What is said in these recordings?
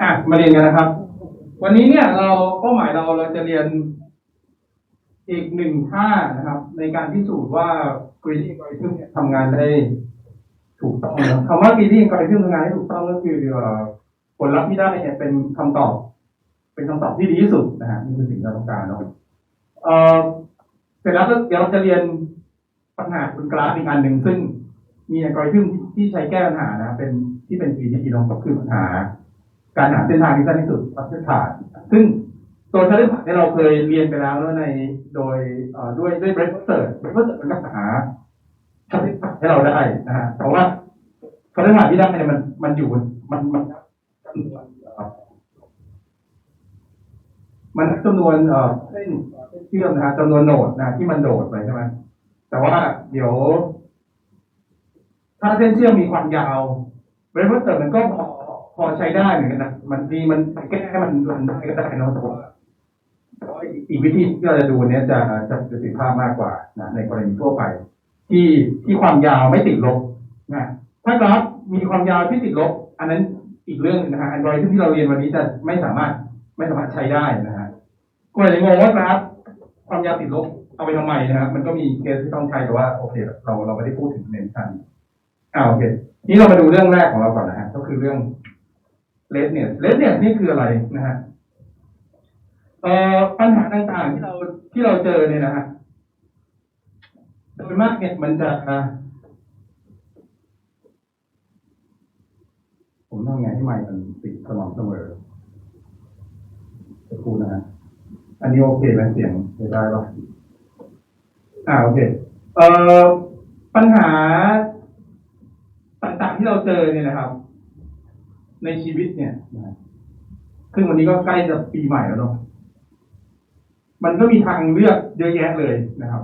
อะมาเรียนกันนะครับ วันนี้เนี่ยเราเป้าหมายเราเราจะเรียนอีกหนึ่งท่านะครับ ในการพิสูจน์ว่า greedy algorithm เนี่ยทำงานได้ถูกต้องนะคำว่า greedy algorithm ทำงานได้ถูกต้องก็คือผลลัพธ์ที่ได้เนี่ยเป็นคำตอบ เป็นคำตอบที่ดีที่สุดนะฮะนี่คือสิ่งที่เราต้องการเนาะเอ่อเสร็จแล้วก็เดี๋ยวเราจะเรียนปัญหาบนกราฟอีกอันหนึ่งซึ่งมีอัลกอริทึมที่ใช้แก้ปัญหานะ เป็นที่เป็น greedy เนาะก็คือปัญหา การหาเส้นทางที่สั้นที่สุดวัดเส้นผ่านซึ่งตัวเส้นผ่านที่เราเคยเรียนไปแล้วในโดยด้วยด้วยเบรดเซิร์เบรดเซิร์ดมันก็หาเส้นผ่านให้เราได้นะฮะเพราะว่าเส้นผ่านที่ได้เนี่ยมันมันอยู่มันมันจำนวนเอ่อมันจำนวนเส้นเส้นเชื่อมนะฮะจำนวนโหนดนะที่มันโดดไปใช่ไหมแต่ว่าเดี๋ยว ถ้าเส้นเชื่อมมีความยาวเบรดเซิร์มันก็พอ พอใช้ได้เหมือนกันนะมันดีมันแก้ให้มันรันได้ก็ได้เนอะแต่ว่าแต่ว่าอีกวิธีที่เราจะดูเนี้ยจะจะประสิทธิภาพมากกว่านะในกรณีทั่วไป ที่ที่ความยาวไม่ติดลบนะถ้ากราฟมีความยาวที่ติดลบ อันนั้นอีกเรื่องนะฮะอันดรอยที่เราเรียนวันนี้จะไม่สามารถไม่สามารถใช้ได้นะฮะก็เลยงงว่ากราฟความยาวติดลบเอาไปทำไมนะฮะมันก็มีเคสที่ต้องใช้แต่ว่าโอเคเราเราไม่ได้พูดถึงในชั้นอ่าโอเค นี่เรามาดูเรื่องแรกของเราก่อนนะฮะก็คือเรื่อง เลสเนี่ยเลสเนี่ยนี่คืออะไรนะฮะเอ่อปัญหาต่างๆที่เราที่เราเจอเนี่ยนะฮะโดยมากเนี่ยมันจะผมทำไงให้ไมค์มันติดสม่ำเสมอสักครู่นะฮะอันนี้โอเคไหมเสียงได้ป่ะอ่าโอเค เอ่อปัญหาต่างๆที่เราเจอเนี่ยนะครับ ในชีวิตเนี่ยนะซึ่งวันนี้ก็ใกล้จะปีใหม่แล้วเนาะมันก็มีทางเลือกเยอะแยะเลยนะครับ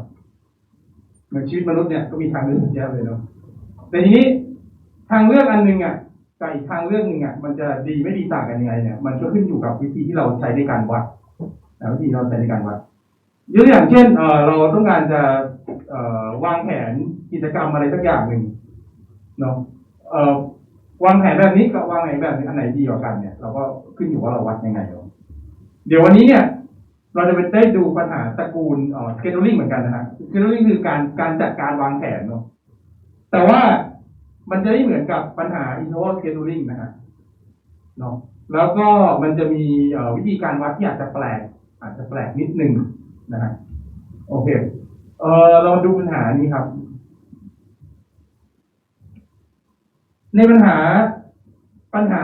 เหมือนชีวิตมนุษย์เนี่ยก็มีทางเลือกเยอะแยะเลยเนาะแต่ทีนี้ทางเลือกอันหนึ่งอะกับอีกทางเลือกหนึ่งอะมันจะดีไม่ดีต่างกันยังไงเนี่ย มันก็ขึ้นอยู่กับวิธีที่เราใช้ในการวัดนะวิธีที่เราใช้ในการวัดยกตัวอย่างเช่นเออเราต้องการจะวางแผนกิจกรรมอะไรสักอย่างหนึ่งเนาะเออ วางแผนแบบนี้กับวางแผนแบบนี้อันไหนดีกว่ากันเนี่ยเราก็ขึ้นอยู่ว่าเราวัดยังไงเนาะเดี๋ยววันนี้เนี่ย เราจะไปได้ดูปัญหาตระกูลเอ่อ scheduling เหมือนกันนะฮะ scheduling คือการการจัดการวางแผนเนาะแต่ว่ามันจะไม่เหมือนกับปัญหา interval scheduling นะฮะเนาะแล้วก็มันจะมีเอ่อวิธีการวัดที่อาจจะแปลก อาจจะแปลกนิดนึงนะฮะโอเคเออเรามาดูปัญหานี้ครับ ในปัญหาปัญหา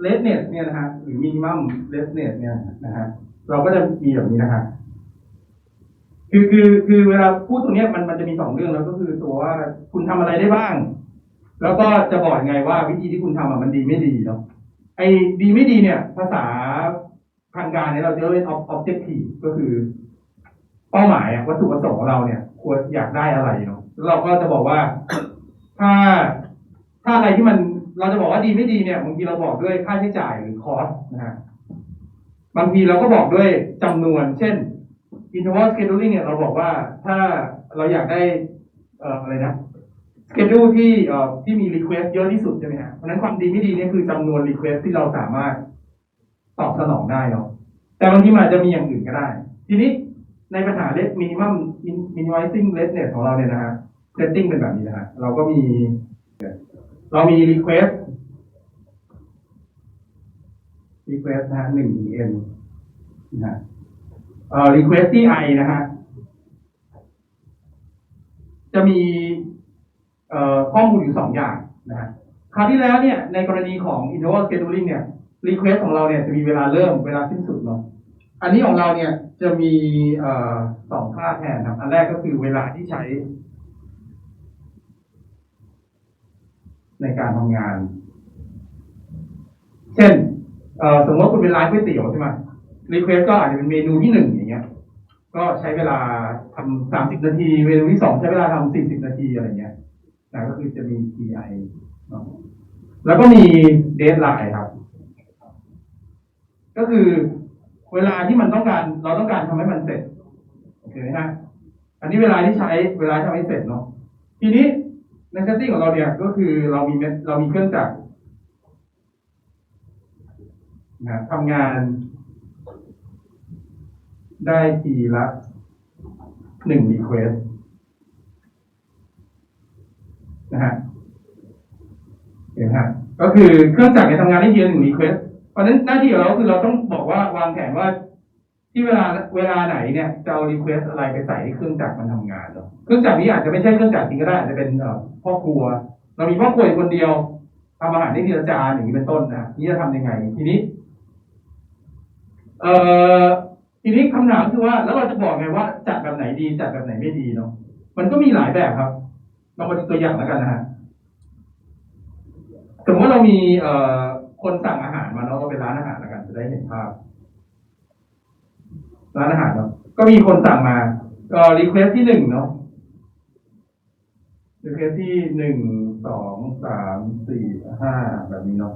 เลสเนสเนี่ยนะฮะหรือมินิมัมเลสเนสเนี่ยนะฮะเราก็จะมีแบบนี้นะฮะคือคือคือเวลาพูดตรงนี้มันมันจะมีสองเรื่องแล้วก็คือตัวว่าคุณทำอะไรได้บ้าง แล้วก็จะบอกยังไงว่าวิธีที่คุณทำอะมันดีไม่ดีเนาะไอ้ดีไม่ดีเนี่ย ภาษาทางการเนี่ยเราจะเรียกว่า objective ก็คือ เป้าหมายอะวัตถุประสงค์ของเราเนี่ย ควรอยากได้อะไรเนาะแล้วเราก็จะบอกว่าถ้า ถ้าอะไรที่มันเราจะบอกว่าดีไม่ดีเนี่ยบางทีเราบอกด้วยค่าใช้จ่ายหรือคอสนะฮะบางทีเราก็บอกด้วยจำนวน เช่น interval scheduling เนี่ยเราบอกว่าถ้าเราอยากได้เอ่ออะไรนะ schedule ที่เอ่อที่มี request เยอะที่สุดใช่ไหมฮะเพราะฉะนั้นความดีไม่ดีเนี่ยคือจำนวน request ที่เราสามารถตอบสนองได้เนาะแต่บางทีมันอาจจะมีอย่างอื่นก็ได้ ทีนี้ในปัญหา less minimum minimizing lessness ของเราเนี่ยนะฮะ setting เป็นแบบนี้นะฮะเราก็มี เรามี request request นะฮะหนึ่ง en นะฮะเอ่อ request ที่ i นะฮะจะมีเอ่อข้อมูลอยู่สองอย่างนะฮะคราวที่แล้วเนี่ยในกรณีของ interval scheduling เนี่ย request ของเราเนี่ยจะมีเวลาเริ่มเวลาสิ้นสุดเนาะอันนี้ของเราเนี่ยจะมีเอ่อสองค่าแทนครับ อันแรกก็คือเวลาที่ใช้ ในการทำงาน เช่นสมมติว่าคุณเป็นร้านก๋วยเตี๋ยวใช่ไหมรีเควสก็อาจจะเป็นเมนูที่หนึ่งอย่างเงี้ย ก็ใช้เวลาทำสามสิบนาที เมนูที่สองใช้เวลาทำสี่สิบนาทีอะไรเงี้ยนะก็คือจะมี TI นะแล้วก็มีเดทไลน์ครับ ก็คือเวลาที่มันต้องการ เราต้องการทำให้มันเสร็จโอเคไหมฮะอันนี้เวลาที่ใช้เวลาทำให้เสร็จเนาะทีนี้ ในเซตติ้งของเราเนี่ยก็คือเรามีเรามีเครื่องจักรนะทำงานได้ทีละหนึ่งรีเควสนะฮะเห็นฮะก็คือเครื่องจักรเนี่ยทำงานได้ทีละหนึ่งรีเควสเพราะฉะนั้นหน้าที่ของเราคือเราต้องบอกว่าวางแผนว่า ที่เวลาเวลาไหนเนี่ยจะเอารีเควสอะไรไปใส่ให้เครื่องจักรมันทำงานเนาะเครื่องจักรนี้อาจจะไม่ใช่เครื่องจักรจริงก็ได้อาจจะเป็นเอ่อพ่อครัว เรามีพ่อครัวอยู่คนเดียวทำอาหารได้ทีละจานอย่างนี้เป็นต้นนะนี่จะทำยังไง ทีนี้ เอ่อทีนี้คำถามคือว่า แล้วเราจะบอกไงว่า จัดแบบไหนดี จัดแบบไหนไม่ดีเนาะมันก็มีหลายแบบครับ เรามาดูตัวอย่างแล้วกันนะฮะสมมติว่าเรามีเอ่อคนสั่งอาหารมาเนาะก็เป็นร้านอาหารแล้วกันจะได้เห็นภาพ ร้านอาหารเนาะก็มีคนสั่งมาก็รีเควสที่หนึ่งเนาะรีเควสที่หนึ่งสองสามสี่ห้าแบบนี้เนาะ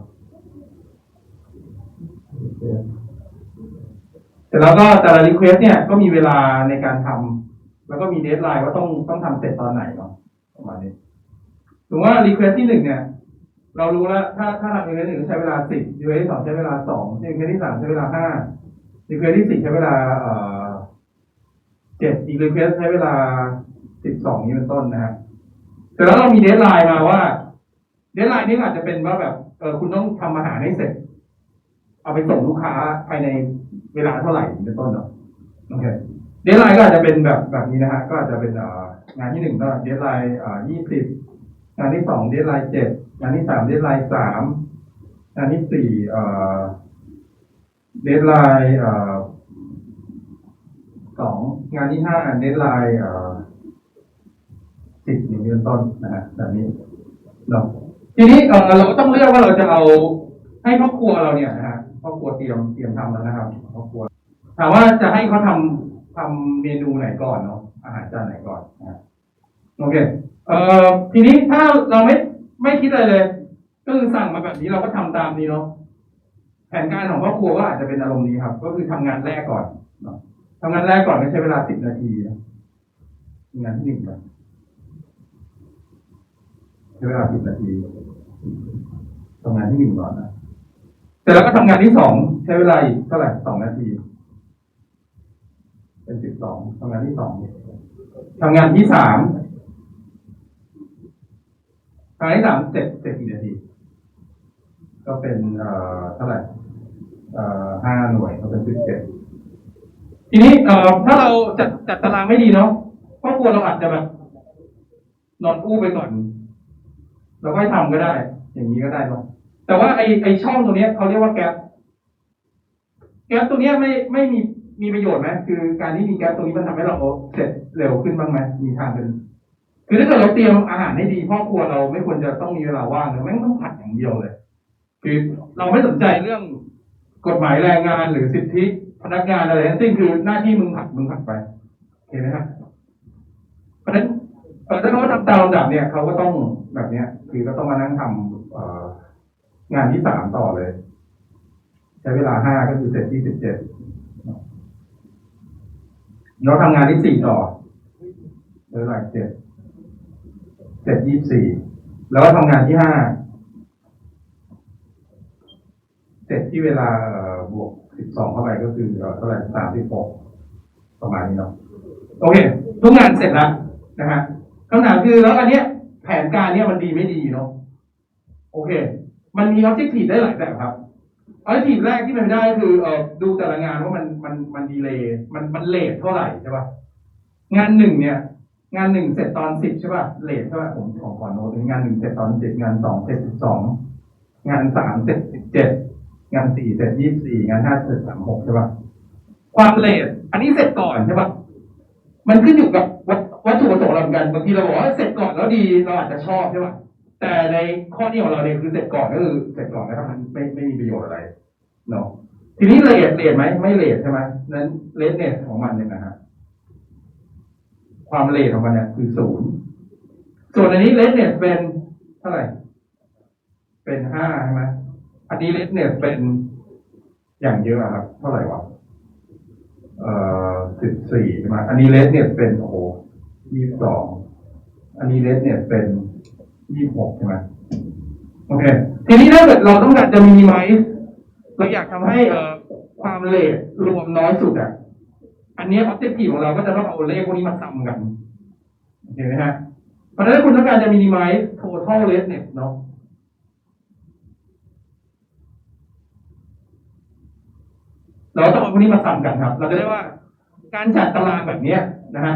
เสร็จแล้วก็แต่ละรีเควสเนี่ยก็มีเวลาในการทำแล้วก็มีเดทไลน์ว่าต้องต้องทำเสร็จตอนไหนเนาะประมาณนี้ถึงว่ารีเควสที่หนึ่งเนี่ย เรารู้แล้ว ถ้าถ้าทำรีเควสหนึ่งใช้เวลาสิบรีเควสที่สองใช้เวลาสองรีเควสที่สามใช้เวลาห้า รีเควสที่สี่ใช้เวลาเอ่อเจ็ดอีกรีเควสใช้เวลาสิบสองนี้เป็นต้นนะฮะเสร็จแล้วเรามีเดทไลน์มาว่า เดทไลน์นี่อาจจะเป็นว่าแบบเออคุณต้องทำอาหารให้เสร็จ เอาไปส่งลูกค้าภายในเวลาเท่าไหร่เป็นต้นเนาะโอเคเดทไลน์ก็อาจจะเป็นแบบแบบนี้นะฮะก็อาจจะเป็นเอ่องานที่หนึ่งก็เดทไลน์อ่ายี่สิบงานที่สองเดทไลน์เจ็ดงานที่สามเดทไลน์สามงานที่สี่เอ่อ เดทไลน์สองงานที่ห้าเดทไลน์สิบอย่งนี้เป็นต้นนะฮะแบบนี้เนาะทีนี้เราก็ต้องเลือกว่าเราจะเอาให้ครอบครัวเราเนี่ยนะฮะครอบครัวเตรียมเตรียมทำแล้วนะครับครอบครัวถามว่าจะให้เขาทำทำเมนูไหนก่อนเนาะอาหารจานไหนก่อนนะโอเคเอ่อทีนี้ถ้าเราไม่ไม่คิดอะไรเลยก็คือสั่งมาแบบนี้เราก็ทำตามนี้เนาะ แผนการของครอบครัวก็อาจจะเป็นอารมณ์นี้ครับ ก็คือทำงานแรกก่อนเนาะทำงานแรกก่อนก็ใช้เวลาสิบนาทีงานที่หนึ่งก่อนใช้เวลาสิบนาทีทำงานที่หนึ่งก่อนนะเสร็จแล้วก็ทำงานที่สองใช้เวลาอีกเท่าไหร่สองนาที เป็นสิบสองทำงานที่สองทำงานที่สามทำงานที่สามเสร็จเสร็จกี่นาที ก็เป็นเอ่อเท่าไหร่เอ่อห้าหน่วยก็เป็นสิบเจ็ดทีนี้เอ่อถ้าเราจัดจัดตารางไม่ดีเนาะครอบครัวเราอาจจะแบบนอนอู้ไปก่อนเราก็ให้ทำก็ได้ อย่างนี้ก็ได้เนาะแต่ว่าไอไอช่องตรงเนี้ยเขาเรียกว่าแก๊ปแก๊ปตรงเนี้ยไม่ไม่มีมีประโยชน์ไหมคือการที่มีแก๊ปตรงนี้มันทำให้เราเสร็จเร็วขึ้นบ้างไหมมีทางเป็นคือถ้าเกิดเราเตรียมอาหารให้ดีพ่อครัวเราไม่ควรจะต้องมีเวลาว่างนะแม่งต้องผัดอย่างเดียวเลย คือเราไม่สนใจเรื่องกฎหมายแรงงานหรือสิทธิพนักงานอะไรทั้งสิ้นคือหน้าที่มึงผัดมึงผัดไปเห็นไหมครับเพราะฉะนั้นถ้าเขาทำตามลำดับเนี่ยเขาก็ต้องแบบเนี้ย คือก็ต้องมานั่งทำงานที่สามต่อเลย ใช้เวลาห้าก็คือเสร็จที่สิบเจ็ดเราทำงานที่สี่ต่อใช้เวลาเจ็ดเสร็จยี่สี่แล้วก็ทำงานที่ห้าเส ร็จที่เวลาเอ่อบวกสิบสองเข้าไปก็คือเท่าไหร่สามสิบหกประมาณนี้เนาะโอเค ทุกงานเสร็จแล้วนะฮะคำถามคือแล้วอันเนี้ย แผนการเนี้ยมันดีไม่ดีเนาะโอเค มันมี objective ได้หลายแบบครับ objective แรกที่เป็นได้คือเออดูแต่ละงานว่ามันมันมันดีเลยมันมันเลทเท่าไหร่ใช่ป่ะงานหนึ่งเนี่ย งานหนึ่งเสร็จตอนสิบใช่ป่ะเลทเท่าไหร่ผมขอขอโน้ตงานหนึ่งเสร็จตอนสิบงานสองเสร็จสิบสองงานสามเสร็จสิบเจ็ด งานสี่เสร็จยี่สี่งานห้าเสร็จสามหกใช่ป่ะความเลทอันนี้เสร็จก่อนใช่ป่ะมันขึ้นอยู่กับวัตถุประสงค์เราเหมือนกันบางทีเราบอกว่าเสร็จก่อนแล้วดีเราอาจจะชอบใช่ป่ะแต่ในข้อนี้ของเราเนี่ยคือเสร็จก่อนก็คือเสร็จก่อนนะครับมันไม่ไม่มีประโยชน์อะไรเนาะทีนี้เลทเลทไหมไม่เลทใช่ไหมนั้นเลทเนสของมันเนี่ยนะฮะความเลทของมันเนี่ยคือศูนย์ส่วนอันนี้เลทเนสเป็นเท่าไหร่ เป็นห้าใช่ไหม อันนี้เลทเนสเป็นอย่างเยอะอะครับ เท่าไหร่วะเอ่อสิบสี่ใช่ไหมอันนี้เลทเนสเป็นโอ้โหยี่สอง อันนี้เลทเนสเป็นยี่หกใช่ไหมโอเค ทีนี้ถ้าเกิดเราต้องการจะมินิมัลเราอยากทำให้เอ่อความเลทรวมน้อยสุดอะ อันนี้ออบเจกตีของเราก็จะต้องเอาเลขพวกนี้มาซ้ำกันเห็นไหมฮะเพราะฉะนั้นคุณต้องการจะ minimize total redness เนาะ เราต้องเอาพวกนี้มาซ้ำกันครับ เราจะได้ว่าการจัดตารางแบบเนี้ยนะฮะ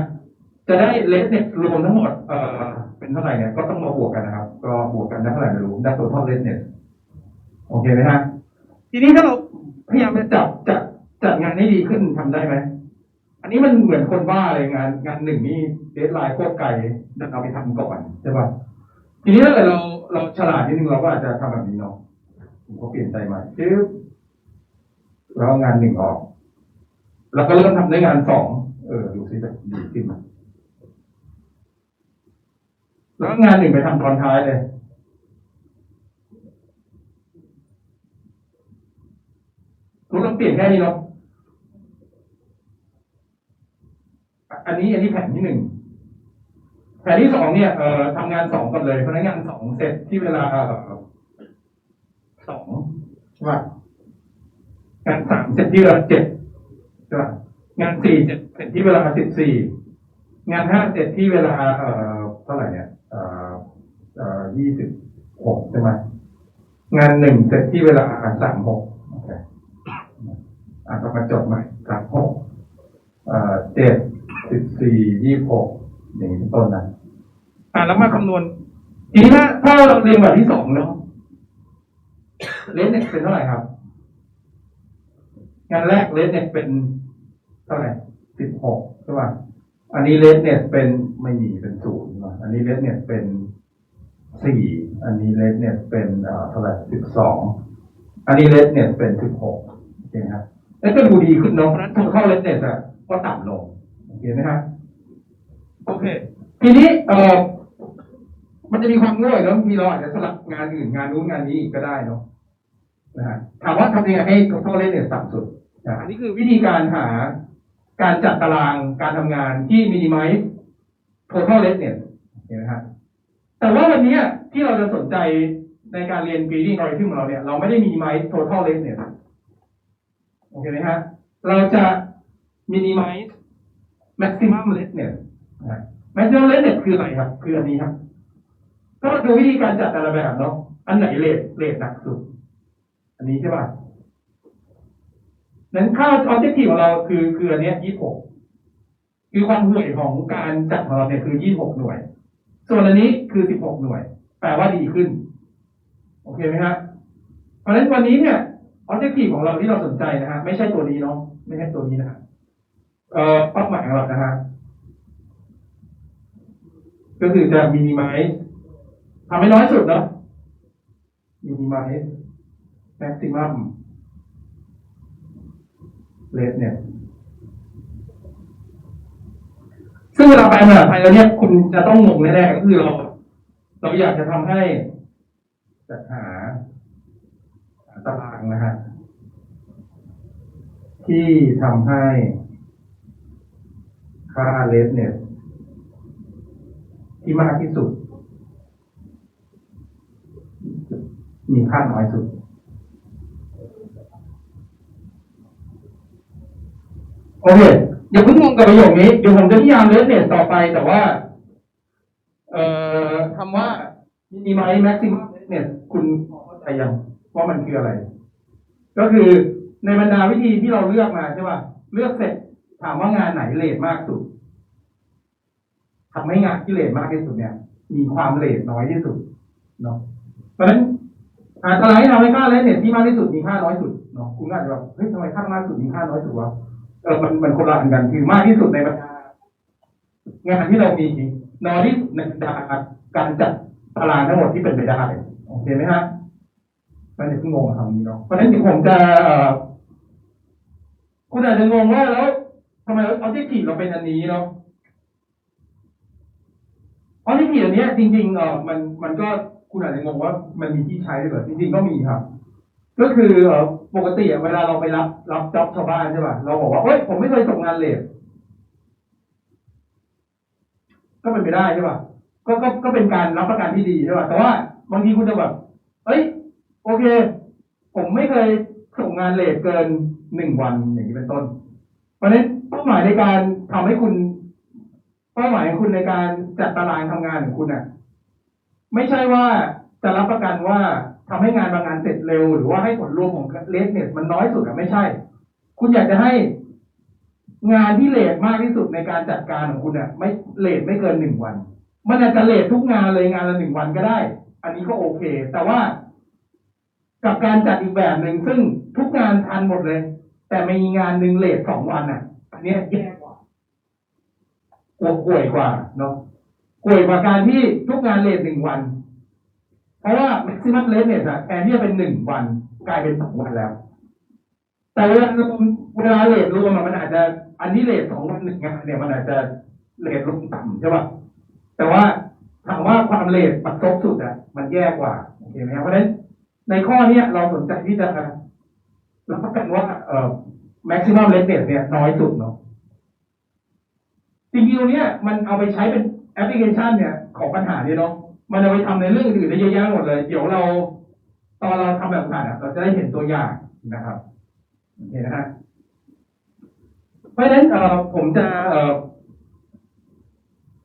จะได้เลสเนี่ยรวมทั้งหมดเอ่อเป็นเท่าไหร่เนี่ยก็ต้องมาบวกกันนะครับ ก็บวกกันได้เท่าไหร่ไม่รู้ได้ตัวเท่าเลสเนี่ยโอเคไหมฮะทีนี้ถ้าเราพยายามจะจับจัดจัดงานให้ดีขึ้นทำได้ไหมอันนี้มันเหมือนคนบ้าเลยงาน งานหนึ่งนี่เดทไลน์โคตรไกลดันเอาไปทำก่อนใช่ป่ะทีนี้ถ้าเกิดเราเราฉลาดนิดนึงเราก็อาจจะทำแบบนี้เนาะผมก็เปลี่ยนใจใหม่ปึ๊บ แล้วเอางานหนึ่งออก แล้วก็เริ่มทำด้วยงานสองเออดูซิจะดีขึ้นไหมแล้วงานหนึ่งไปทำตอนท้ายเลยคุณต้องเปลี่ยนแค่นี้เนาะอันนี้อันนี้แผนที่หนึ่งแผนที่สองเนี่ยเอ่อทำงานสองก่อนเลยเพราะฉะนั้นงานสองเสร็จที่เวลาสองใช่ป่ะ งานสามเสร็จที่เวลาเจ็ดใช่ป่ะงานสี่เจ็ดเสร็จที่เวลาสิบสี่งานห้าเสร็จที่เวลาเอ่อเท่าไหร่เนี่ยเอ่อเอ่อยี่สิบหกใช่ไหมงานหนึ่งเสร็จที่เวลาสามหกโอเคอะก็มาจดใหม่สามหกเอ่อเจ็ดสิบสี่ยี่หกอย่างนี้เป็นต้นนะอ่าแล้วมาคำนวณทีนี้ถ้าถ้าเราเรียนแบบที่สองเนาะเลนเนี่ยเป็นเท่าไหร่ครับ งานแรกเลนเนี่ยเป็นเท่าไหร่สิบหกใช่ป่ะอันนี้เลนเนี่ยเป็นไม่มีเป็นศูนย์ใช่ป่ะอันนี้เลนเนี่ยเป็นสี่อันนี้เลนเนี่ยเป็นเอ่อเท่าไหร่สิบสองอันนี้เลนเนี่ยเป็นสิบหกโอเคไหมครับแล้วก็ดูดีขึ้นเนาะเพราะฉะนั้นตัวเข้าเลนเนี่ยอะก็ต่ำลงโอเคไหมครับโอเค ทีนี้เอ่อมันจะมีความง่ายเนาะมีเราอาจจะสลับงานอื่นงานนู้นงานนี้อีกก็ได้เนาะ นะถามว่าทำยังไงให้ total rate เนี่ยต่ำสุดนะอันนี้คือวิธีการหาการจัดตารางการทำงานที่ minimize total rate เนี่ยนไหมฮะแต่ว่าวันนี้ที่เราจะสนใจในการเรียน grading algorithm ของเราเนี่ย เราไม่ได้ minimize total rate เนี่ยโอเคไหมฮะเราจะ minimize maximum rate เนี่ยนะฮะ maximum rate เนี่ยคืออะไรครับ คืออันนี้ครับก็ดูวิธีการจัดแต่ละแบบเนาะอันไหนเลทเลทหนักสุด อันนี้ใช่ป่ะนั้นค่าออบเจกตีของเราคือคืออันเนี้ยี่หกคือความห่วยของการจัดของเราเนี่ยคือยี่หกหน่วย ส่วนอันนี้คือสิบหกหน่วย แปลว่าดีขึ้น โอเคไหมฮะเพราะฉะนั้นวันนี้เนี่ยออบเจกตีของเราที่เราสนใจนะฮะไม่ใช่ตัวนี้เนาะไม่ใช่ตัวนี้นะฮะเอ่อเป้าหมายของเรานะฮะก็คือจะ minimize ทำให้น้อยสุดเนาะ minimize maximum rate เนี่ยซึ่งเวลาแปลภาไทยแล้วเนี่ยคุณจะต้องงงแน่ๆก็คือเราเราอยากจะทำให้จัดหาตารางนะฮะที่ทำให้ค่า rate เนี่ย ที่มากที่สุด มีค่าน้อยสุด โอเคอย่าเพิ่งงงกับประโยคนี้เดี๋ยวผมจะพยายามเลสเนสต่อไปแต่ว่า เอ่อคำว่า minimize maximum redness คุณพอเข้าใจยังว่ามันคืออะไร ก็คือในบรรดาวิธีที่เราเลือกมาใช่ป่ะเลือกเสร็จถามว่างานไหนเลทมากสุดทำให้งานที่เลทมากที่สุดเนี่ย มีความเลทน้อยที่สุดเนาะเพราะฉะนั้นหาตารางที่ทำให้ค่าเลสเน็ตที่มากที่สุดมีค่าน้อยสุดเนาะคุณก็อาจจะแบบเฮ้ยทำไมค่ามากที่สุดมีค่าน้อยสุดวะ เออมันมันคนละอันกันคือมากที่สุดในบรรดางานที่เรามีน้อยที่สุดในบรรดาการจัดตารางทั้งหมดที่เป็นไปได้โอเคไหมฮะมันจะงงกับคำนี้เนาะเพราะฉะนั้นเดี๋ยวผมจะเอ่อคุณอาจจะงงว่าแล้วทำไมออบเจกตีเราเป็นอันนี้เนาะเพราที่ผิดอันนี้จริงๆเออมันมันก็คุณอาจจะงงว่ามันมีที่ใช้ด้วยเหรอจริง ๆ ก็มีครับ ก็คือเออ ปกติอะเวลาเราไปรับรับจ็อบชาวบ้านใช่ป่ะเราบอกว่าเฮ้ยผมไม่เคยส่งงานเลทก็เป็นไปได้ใช่ป่ะก็ก็ก็เป็นการรับประกันที่ดีใช่ป่ะแต่ว่าบางทีคุณจะแบบเฮ้ย โอเค ผมไม่เคยส่งงานเลทเกินหนึ่งวันอย่างนี้เป็นต้น เพราะฉะนั้นเป้าหมายในการทำให้คุณเป้าหมายของคุณในการจัดตารางทำงานของคุณอะ ไม่ใช่ว่าจะรับประกันว่า ทำให้งานบางงานเสร็จเร็ว หรือว่าให้ผลรวมของเลสเนี่ยมันน้อยสุดอะไม่ใช่ คุณอยากจะให้งานที่เลทมากที่สุดในการจัดการของคุณอะไม่เลทไม่เกินหนึ่งวัน มันอาจจะเลททุกงานเลยงานละหนึ่งวันก็ได้ อันนี้ก็โอเค แต่ว่ากับการจัดอีกแบบหนึ่งซึ่งทุกงานทันหมดเลย แต่มีงานหนึ่งเลทสองวันอะ อันเนี้ยแย่กว่าป่วยกว่าเนาะป่วยกว่าการที่ทุกงานเลทหนึ่งวัน เพราะว่า maximum rate เนี่ยแทนที่จะเป็นหนึ่งวันกลายเป็นสองวันแล้ว แต่เวลาเวลาเลทรวมอะมันอาจจะอันนี้เลทสองวันหนึ่งงานเนี่ยมันอาจจะเลทลงต่ำใช่ป่ะแต่ว่าถามว่าความเลทปัดซบสุดอะมันแย่กว่าโอเคไหมเพราะฉะนั้นในข้อเนี้ยเราสนใจที่จะรับประกันว่าเอ่อ maximum rate เนี่ยน้อยสุดเนาะจริงๆตรงเนี้ยมันเอาไปใช้เป็นแอปพลิเคชันเนี่ยของปัญหาเนี่ยเนาะ มันเอาไปทำในเรื่องอื่นได้เยอะแยะหมดเลย เดี๋ยวเรา ตอนเราทำแบบผ่านอะเราจะได้เห็นตัวอย่างนะครับโอเคนะฮะเพราะฉะนั้นเอ่อผมจะเอ่อ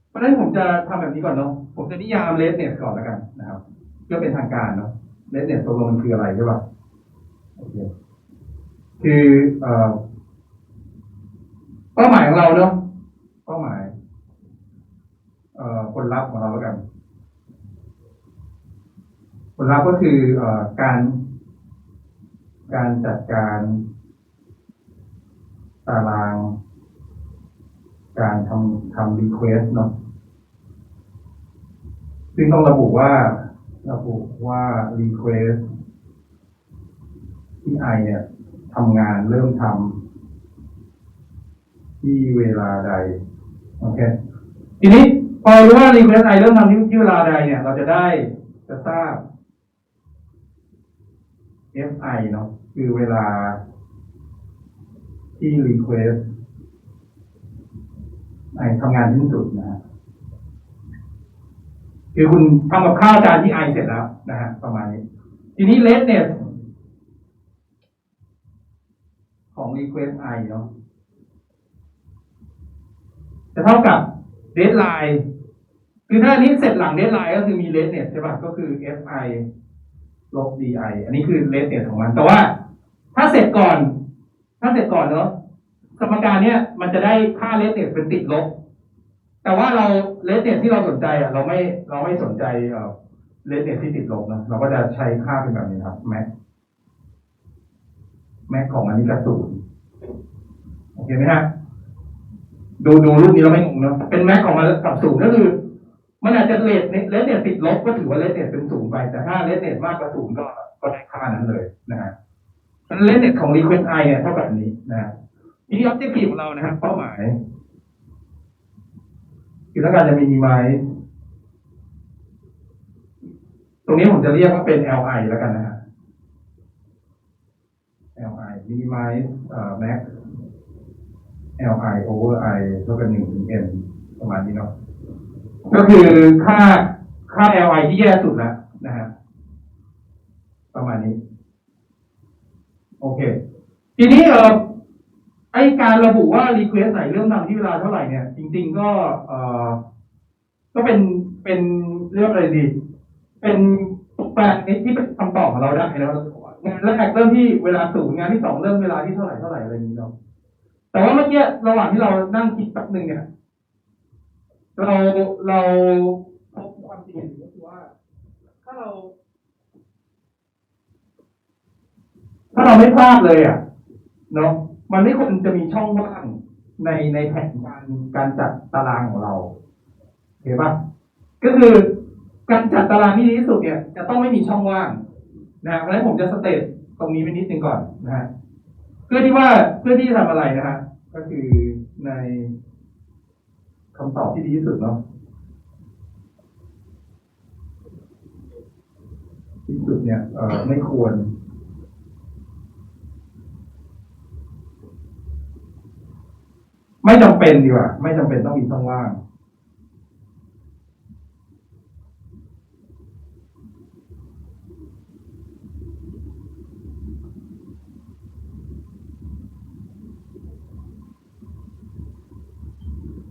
เพราะฉะนั้นผมจะทำแบบนี้ก่อนเนาะผมจะนิยามเลสเนสก่อนแล้วกันนะครับเพื่อเป็นทางการเนาะเลสเนสตกลงมันคืออะไรใช่ป่ะโอเคคือเอ่อเป้าหมายของเราเนาะเป้าหมาย เอ่อผลลัพธ์ของเราแล้วกัน ลลัพธ์ก็คืออการการจัดการตาราง การทำทำรีเควสเนาะซึ่งต้องระบุว่าระบุว่ารีเควสที่ไอเนี่ยทำงานเริ่มทำที่เวลาใด โอเค ทีนี้พอรู้ว่า request i เริ่มทำที่ที่เวลาใดเนี่ย เราจะได้จะทราบ fi เนาะคือเวลาที่ request ไอทำงานที่สุดนะฮะคือคุณทำกับข้าวจานที่ไอเสร็จแล้วนะฮะประมาณนี้ ทีนี้ rate เนี่ยของ request i เนาะจะเท่ากับ deadline คือถ้านี้เสร็จหลัง deadline ก็คือมี rate เนี่ยใช่ป่ะก็คือ fi ลบ di อันนี้คือ rate เนี่ยของมัน แต่ว่า ถ้าเสร็จก่อน ถ้าเสร็จก่อนเนาะสมการเนี้ยมันจะได้ค่า rate เนี่ยเป็นติดลบ แต่ว่าเรา rate เนี่ยที่เราสนใจอะ เราไม่เราไม่สนใจเอ่อ rate เนี่ยที่ติดลบนะเราก็จะใช้ค่าเป็นแบบนี้ครับ max max ของอันนี้กับศูนย์โอเคไหมฮะดูดูรูปนี้เราไม่งงเนอะเป็นแม็กของมันกับศูนย์ก็คือ มันอาจจะเลทเลทเนตติดลบก็ถือว่าเลทเนตเป็นศูนย์ไป แต่ถ้าเลทเนตมากกว่าศูนย์ก็ก็ได้ค่านั้นเลยนะฮะเลทเนตของ request i เนี่ยเท่ากับอันนี้นะฮะทีนี้ objective ของเรานะครับเป้าหมายคือถ้าการจะมีมีไหมตรงนี้ผมจะเรียกว่าเป็น li แล้วกันนะฮะ li minimize เอ่อ max li over i เท่ากับหนึ่งถึง n ประมาณนี้เนาะ ก็คือค่าค่า li ที่แย่สุดแล้วนะฮะประมาณนี้ โอเค ทีนี้เออไอการระบุว่า request ไหนเริ่มทำที่เวลาเท่าไหร่เนี่ย จริง ๆ ก็เออก็เป็นเป็นเรียกว่าอะไรดี เป็นแปลงที่เป็นคำตอบของเราได้นะครับงานแรกเริ่มที่เวลาศูนย์งานที่สองเริ่มเวลาที่เท่าไหร่เท่าไหร่อะไรอย่างนี้เนาะแต่ว่าเมื่อกี้ระหว่างที่เรานั่งคิดแป๊บหนึ่งเนี่ย เราเราพบความจริงอย่างหนึ่งก็คือว่า ถ้าเรา ถ้าเราไม่พลาดเลยอะเนาะมันไม่ควรจะมีช่องว่างในในแผนการการจัดตารางของเราเห็นปะก็คือการจัดตารางที่ดีที่สุดเนี่ย จะต้องไม่มีช่องว่างนะเพราะฉะนั้นผมจะสเตทตรงนี้ไปนิดนึงก่อนนะฮะเพื่อที่ว่าเพื่อที่จะทำอะไรนะฮะก็คือใน คำตอบที่ดีที่สุดเนาะที่สุดเนี่ยเออไม่ควร ไม่จำเป็นดีกว่า ไม่จำเป็นต้องมีช่องว่าง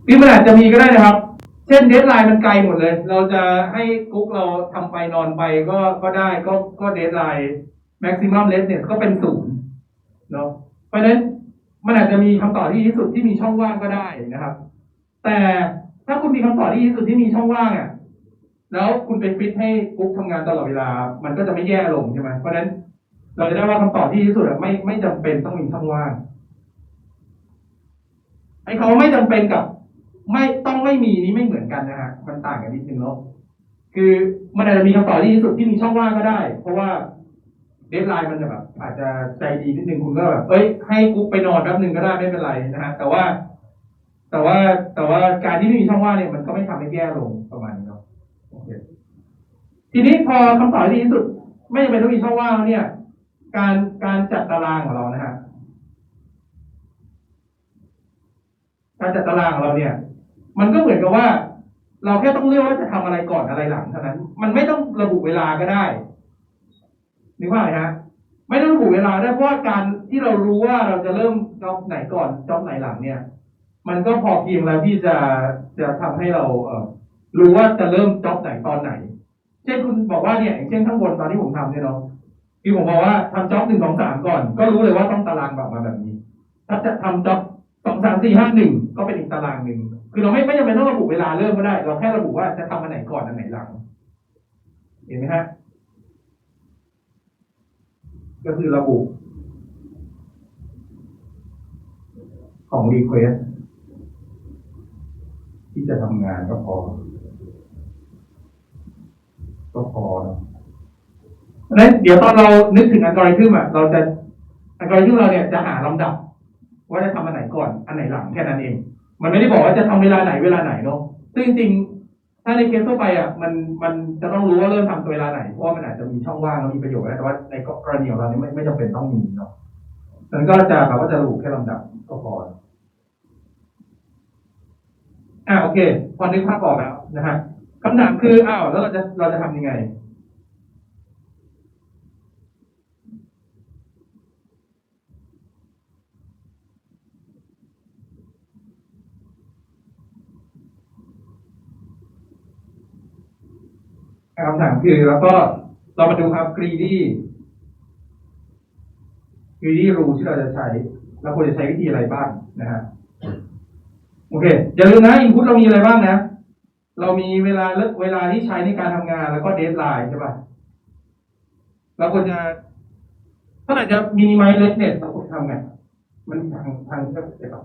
ม คือมันอาจจะมีก็ได้นะครับ เช่นเดทไลน์มันไกลหมดเลย เราจะให้กุ๊กเราทำไปนอนไปก็ก็ได้ก็ก็เดทไลน์แม็กซิมัมเลสเนี่ยก็เป็นศูนย์เนาะเพราะฉะนั้นมันอาจจะมีคำตอบที่ดีที่สุดที่มีช่องว่างก็ได้นะครับ แต่ถ้าคุณมีคำตอบที่ดีที่สุดที่มีช่องว่างอะแล้วคุณไปฟิตให้กุ๊กทำงานตลอดเวลา มันก็จะไม่แย่ลงใช่ไหมเพราะฉะนั้นเราจะได้ว่าคำตอบที่ดีที่สุดอะไม่ไม่จำเป็นต้องมีช่องว่างไอ้เขาไม่จำเป็นกับ ไม่ต้องไม่มีนี้ไม่เหมือนกันนะฮะมันต่างกันนิดนึงเนาะคือมันอาจจะมีคำตอบที่ดีที่สุดที่มีช่องว่างก็ได้ เพราะว่าเดทไลน์มันจะแบบอาจจะใจดีนิดนึงคุณก็แบบเอ้ยให้กุ๊กไปนอนแป๊บหนึ่งก็ได้ไม่เป็นไรนะฮะแต่ว่า แต่ว่าแต่ว่าการที่ไม่มีช่องว่างเนี่ยมันก็ไม่ทำให้แย่ลงประมาณนี้เนาะโอเคทีนี้พอคำตอบที่ดีที่สุด ไม่จำเป็นต้องมีช่องว่างแล้วเนี่ย การการจัดตารางของเรานะฮะการจัดตารางของเราเนี่ย มันก็เหมือนกับว่า เราแค่ต้องเลือกว่าจะทำอะไรก่อนอะไรหลังเท่านั้น มันไม่ต้องระบุเวลาก็ได้นึกว่าไงฮะไม่ต้องระบุเวลาได้เพราะว่าการที่เรารู้ว่าเราจะเริ่มจ็อบไหนก่อนจ็อบไหนหลังเนี่ย มันก็พอเพียงแล้วที่จะจะทำให้เราเออรู้ว่าจะเริ่มจ็อบไหนตอนไหน เช่นคุณบอกว่าเนี่ยเช่นข้างบนตอนที่ผมทำเนี่ยเนาะคือผมบอกว่าทำจ็อบหนึ่งสองสามก่อน ก็รู้เลยว่าต้องตารางแบบมาแบบนี้ ถ้าจะทำจ็อบสองสามสี่ห้าหนึ่งก็เป็นอีกตารางหนึ่ง คือเราไม่ไม่จำเป็นต้องระบุเวลาเริ่มก็ได้ เราแค่ระบุว่าจะทำอันไหนก่อนอันไหนหลัง เห็นไหมฮะ ก็คือระบุ ของ request ที่จะทำงานก็พอ ก็พอเนอะเพราะฉะนั้นเดี๋ยวตอนเรานึกถึงอัลกอริทึมอะเราจะอัลกอริทึมเราเนี่ยจะหาลำดับ ว่าจะทำอันไหนก่อน อันไหนหลังแค่นั้นเอง มันไม่ได้บอกว่าจะทำเวลาไหนเวลาไหนเนาะซึ่งจริงถ้าในเคสทั่วไปอะมันมันจะต้องรู้ว่าเริ่มทำตัวเวลาไหนเพราะมันอาจจะมีช่องว่างแล้วมีประโยชน์แต่ว่าในกรณีของเรานี่ไม่ไม่จำเป็นต้องมีเนาะมันก็จะแบบว่าจะระบุแค่ลำดับก็พออ่าโอเค พอนึกภาพออกแล้วนะฮะคำถามคืออ้าวแล้วเราจะเราจะทำยังไง คำถามคือแล้วก็เรามาดูครับ greedy greedy rule ที่เราจะใช้เราควรจะใช้วิธีอะไรบ้างนะฮะโอเคอย่าลืมนะ input เรามีอะไรบ้างนะ เรามีเวลาเลิกเวลาที่ใช้ในการทำงานแล้วก็ deadline ใช่ป่ะเราควรจะถ้าไหร่จะ minimize lateness เราควรทำไงมันทางทางเลือกใช่ป่ะ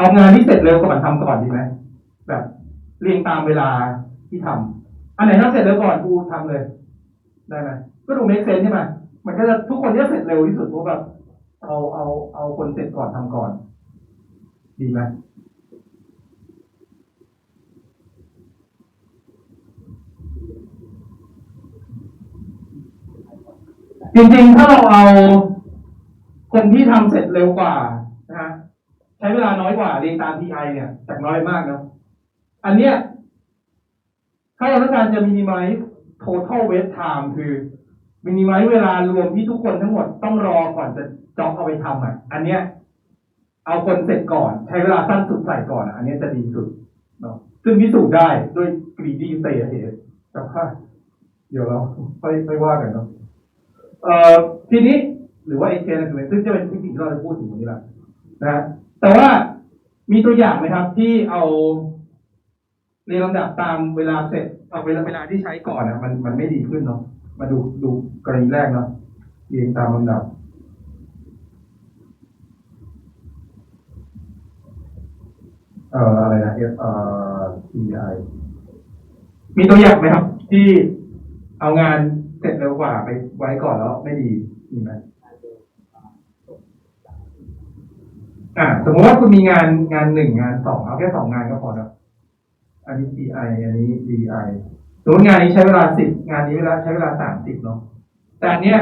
เอางานที่เสร็จเร็วก่อนทำก่อนดีไหมแบบเรียงตามเวลาที่ทำอันไหนทำเสร็จเร็วก่อนกูทำเลย ได้ไหมก็ดูเมคเซนใช่ไหมมันก็จะทุกคนจะเสร็จเร็วที่สุดเพราะแบบเอาเอาเอาคนเสร็จก่อนทำก่อน ดีไหมจริงๆ ถ้าเราเอาคนที่ทำเสร็จเร็วกว่า ใช้เวลาน้อยกว่าเรียงตาม TI เนี่ยจากน้อยมากนะอันเนี้ยถ้าเราต้องการจะ minimize total wait time คือ minimize เวลารวมที่ทุกคนทั้งหมดต้องรอก่อนจะจ็อบเอาไปทำอะ อันเนี้ย เอาคนเสร็จก่อน ใช้เวลาสั้นสุดใส่ก่อนอะ อันเนี้ยจะดีสุดเนาะซึ่งพิสูจน์ได้ด้วย greedy state เหตุแต่ว่าเดี๋ยวเราไปไปว่ากันเนาะเอ่อทีนี้หรือว่า AK นะซึ่งจะเป็นสิ่งที่เราจะพูดถึงวันนี้แหละนะ แต่ว่ามีตัวอย่างไหมครับ ที่เอาเรียงลำดับตามเวลาเสร็จเอาเวลาเวลาที่ใช้ก่อนอะมันมันไม่ดีขึ้นเนาะมาดูดูกรณีแรกเนาะเรียงตามลำดับเอ่ออะไรนะเอ่อ TI มีตัวอย่างไหมครับ ที่เอางานเสร็จเร็วกว่าไปไว้ก่อนแล้วไม่ดีมีไหม อ่าสมมติว่าคุณมีงานงานหนึ่งงานสองเอาแค่สองงานก็พอแล้วอันนี้ DI อันนี้ DI สมมติงานนี้ใช้เวลาสิบงานนี้เวลาใช้เวลาสามสิบเนาะแต่อันเนี้ย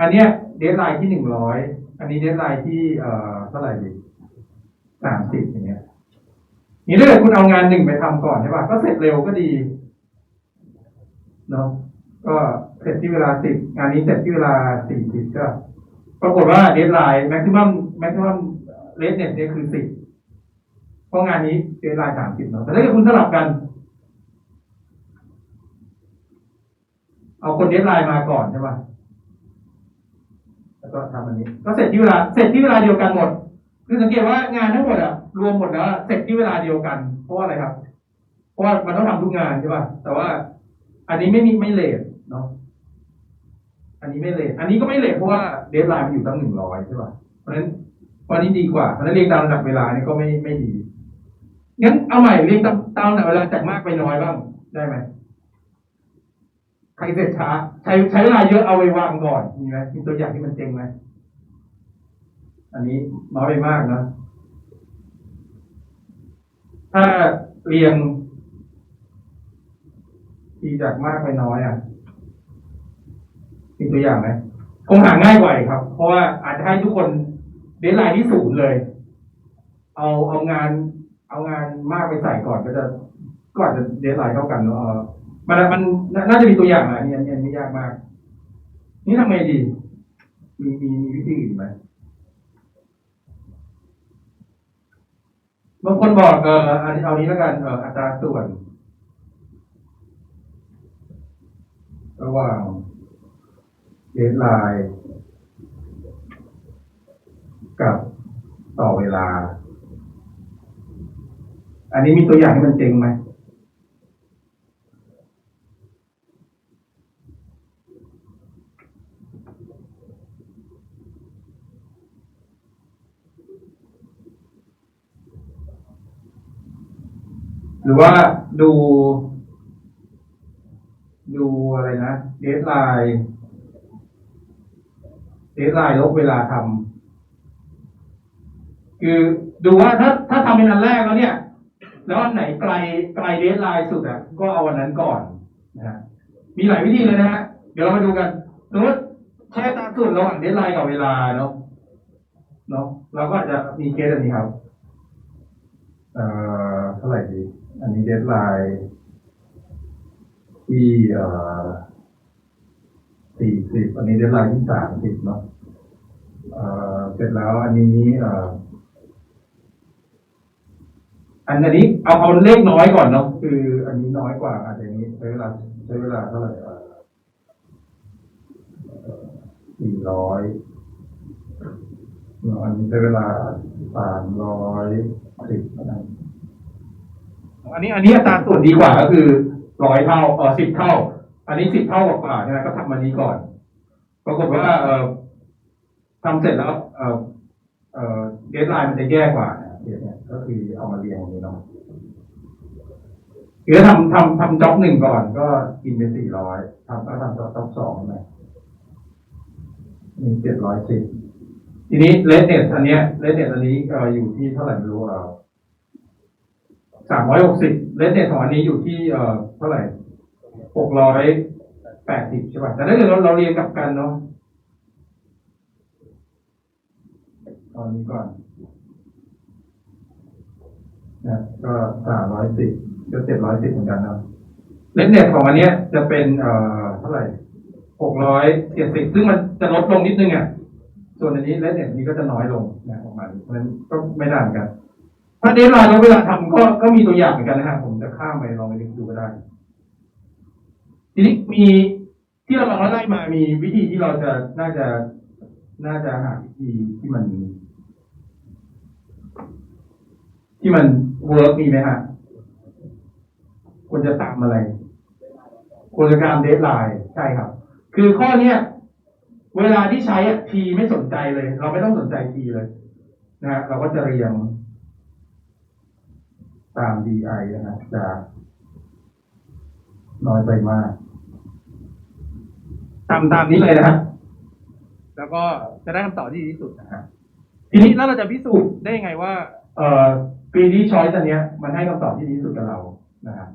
อันเนี้ยเดทไลน์ที่หนึ่งร้อยอันนี้เดทไลน์ที่เอ่อเท่าไหร่ดีสามสิบอย่างเงี้ยนี่ถ้าเกิดคุณเอางานหนึ่งไปทำก่อนใช่ป่ะก็เสร็จเร็วก็ดีเนาะก็เสร็จที่เวลาสิบงานนี้เสร็จที่เวลาสี่สิบก็ปรากฏว่าเดทไลน์แม็กซิมัม maximum rate net เนี่ยคือสิบเพราะงานนี้เดทไลน์สามสิบเนาะแต่ถ้าเกิดคุณสลับกัน เอาคนเดทไลน์มาก่อนใช่ป่ะแล้วก็ทำอันนี้ ก็เสร็จที่เวลาเสร็จที่เวลาเดียวกันหมดคือสังเกตว่างานทั้งหมดอะรวมหมดแล้วเสร็จที่เวลาเดียวกัน เพราะว่าอะไรครับ เพราะว่ามันต้องทำทุกงานใช่ป่ะแต่ว่า อันนี้ไม่มีไม่เลทเนาะอันนี้ไม่เลทอันนี้ก็ไม่เลทเพราะว่าเดทไลน์มันอยู่ตั้งหนึ่งร้อยใช่ป่ะเพราะฉะนั้น วันนี้ดีกว่าเพราะนั้นเรียงตามระดับเวลานี่ก็ไม่ไม่ดีงั้นเอาใหม่เรียงตามตามระดับเวลาจากมากไปน้อยบ้างได้ไหมใครเสร็จช้าใช้ใช้เวลาเยอะเอาไว้วางก่อนมีไหมมีตัวอย่างที่มันเจ๋งไหมอันนี้น้อยไปมากนะ ถ้าเรียงทีจากมากไปน้อยอะมีตัวอย่างไหมคงหาง่ายกว่าครับ เพราะว่าอาจจะให้ทุกคน เดทไลน์ที่ศูนย์เลย เอาเอางาน เอางานมากไปใส่ก่อนก็จะก็อาจจะเดทไลน์เท่ากันเนาะมันมันน่าจะมีตัวอย่างนะอันนี้อันนี้อันนี้ไม่ยากมาก นี่ทำไงดี มีมีมีวิธีอื่นไหมบางคนบอกเอออันนี้เอานี้แล้วกันเอออัตราส่วน ระหว่างเดทไลน์ กับต่อเวลา อันนี้มีตัวอย่างให้มันจริงไหมหรือว่าดู ดูอะไรนะ เดทไลน์ เดทไลน์ลบเวลาทำ คือดูว่าถ้าถ้าทำเป็นอันแรกแล้วเนี่ย แล้วอันไหนไกลไกลเดทไลน์สุดอะก็เอาวันนั้นก่อนนะฮะมีหลายวิธีเลยนะฮะเดี๋ยวเรามาดูกันสมมติใช้ตาส่วนระหว่างเดทไลน์กับเวลาเนาะเนาะเราก็อาจจะมีเคสแบบนี้ครับเอ่อเท่าไหร่ดีอันนี้เดทไลน์ที่เอ่อสี่สิบอันนี้เดทไลน์ที่สามสิบเนาะเอ่อเสร็จแล้วอันนี้เอ่อ อันนี้เอาเอาเลขน้อยก่อนเนาะคืออันนี้น้อยกว่าอาจจะนี้ใช้เวลาใช้เวลาเท่าไหร่เอ่อสี่ร้อยอันนี้ใช้เวลาสามร้อยสิบนะอันนี้อันนี้อัตราส่วนดีกว่าก็คือร้อยเท่าเออสิบเท่า อันนี้สิบเท่ากว่าๆใช่ไหมก็ทำอันนี้ก่อน ปรากฏว่าเออทำเสร็จแล้วเออเออเดทไลน์มันจะแย่กว่า ก็คือเอามาเรียงอย่างนี้เนาะคือทำทำทำจ็อบหนึ่งก่อนก็กินไปสี่ร้อยทำก็ทำจ็อบจ็อบสองใช่ไหมมีเจ็ดร้อยสิบทีนี้เลสเนสอันเนี้ยเลสเนสอันนี้เอออยู่ที่เท่าไหร่ไม่รู้เออสามร้อยหกสิบเลสเนสของอันนี้อยู่ที่เอ่อเท่าไหร่หกร้อยแปดสิบใช่ป่ะแต่ถ้าเกิดเราเราเรียนกลับกันเนาะตอนนี้ก่อน นะก็สามร้อยสิบก็เจ็ดร้อยสิบเหมือนกันเนาะเลสเนสของอันเนี้ยจะเป็นเอ่อเท่าไหร่หกร้อยเจ็ดสิบซึ่งมันจะลดลงนิดนึงอะส่วนอันนี้เลสเนสนี้ก็จะน้อยลงนะประมาณนี้เพราะฉะนั้นก็ไม่ต่างกัน ถ้าเดทไลน์แล้วเวลาทำก็ก็มีตัวอย่างเหมือนกันนะฮะผมจะข้ามไปลองไปดูก็ได้ ทีนี้มีที่เราลองไล่มามีวิธีที่เราจะน่าจะน่าจะหาวิธีที่มัน ที่มันเวิร์กมีไหมฮะควรจะตามอะไรควรจะตามเดทไลน์ใช่ครับ คือข้อเนี้ยเวลาที่ใช้อะทีไม่สนใจเลย เราไม่ต้องสนใจทีเลยนะฮะเราก็จะเรียงตาม DI นะครับจะน้อยไปมากตามตามนี้เลยนะครับแล้วก็จะได้คำตอบที่ดีที่สุดนะฮะทีนี้แล้วเราจะพิสูจน์ได้ยังไงว่า เอ่อ ปีนี้ช้อยส์อันเนี้ยมันให้คำตอบที่ดีที่สุดกับเรานะครับ